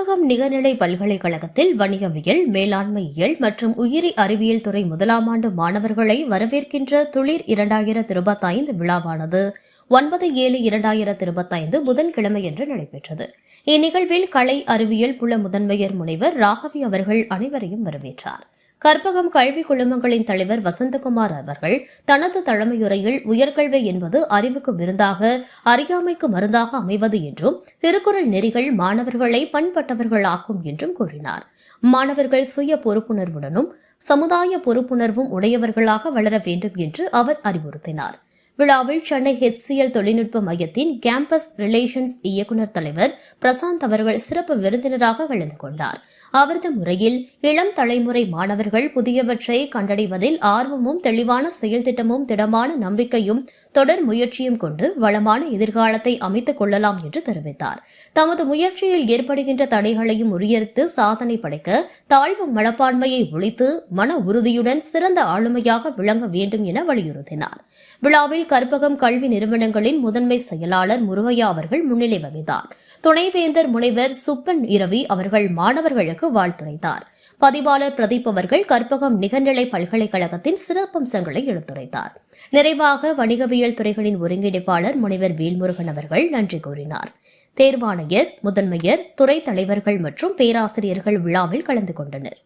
கற்பகம் நிகர்நிலை பல்கலைக்கழகத்தில் வணிகவியல் மேலாண்மையியல் மற்றும் உயிரி அறிவியல் துறை முதலாம் ஆண்டு மாணவர்களை வரவேற்கின்ற துளிர் இரண்டாயிரத்து இருபத்தைந்து விழாவானது. ஒன்பது ஏழு இரண்டாயிரத்து இருபத்தைந்து புதன்கிழமையன்று நடைபெற்றது. இந்நிகழ்வில் கலை அறிவியல் புல முதன்மையர் முனைவர் ராகவி அவர்கள் அனைவரையும் வரவேற்றார். கற்பகம் கல்வி குழுமங்களின் தலைவர் வசந்தகுமார் அவர்கள் தனது தலைமையுரையில் உயர்கல்வி என்பது அறிவுக்கு விருந்தாக அறியாமைக்கு மருந்தாக அமைவது என்றும் திருக்குறள் நெறிகள் மாணவர்களை பண்பட்டவர்களாக்கும் என்றும் கூறினார். மாணவர்கள் சுய பொறுப்புணர்வுடனும் சமுதாய பொறுப்புணர்வும் உடையவர்களாக வளர வேண்டும் என்று அவர் அறிவுறுத்தினார். விழாவில் சென்னை ஹெச்சிஎல் தொழில்நுட்ப மையத்தின் கேம்பஸ் ரிலேஷன்ஸ் இயக்குநர் தலைவர் பிரசாந்த் அவர்கள் சிறப்பு விருந்தினராக கலந்து கொண்டார். அவரது முறையில் இளம் தலைமுறை மாணவர்கள் புதியவற்றை கண்டடைவதில் ஆர்வமும் தெளிவான செயல்திட்டமும் திடமான நம்பிக்கையும் தொடர் முயற்சியும் கொண்டு வளமான எதிர்காலத்தை அமைத்துக் கொள்ளலாம் என்று தெரிவித்தார். தமது முயற்சியில் ஏற்படுகின்ற தடைகளையும் முறியடித்து சாதனை படைக்க தாழ்வு மனப்பான்மையை ஒழித்து மன உறுதியுடன் சிறந்த ஆளுமையாக விளங்க வேண்டும் என வலியுறுத்தினார். விழாவில் கற்பகம் கல்வி நிறுவனங்களின் முதன்மை செயலாளர் முருகையா அவர்கள் முன்னிலை வகித்தார். துணைவேந்தர் முனைவர் சுப்பன் இரவி அவர்கள் மாணவர்களுக்கு வாழ்த்துரைத்தார். பதிவாளர் பிரதீப் அவர்கள் கற்பகம் நிகர்நிலை பல்கலைக்கழகத்தின் சிறப்பம்சங்களை எடுத்துரைத்தார். நிறைவாக வணிகவியல் துறைகளின் ஒருங்கிணைப்பாளர் முனைவர் வேல்முருகன் அவர்கள் நன்றி கூறினார். தேர்வாணையர் முதன்மையர் துறை தலைவர்கள் மற்றும் பேராசிரியர்கள் விழாவில் கலந்து கொண்டனர்.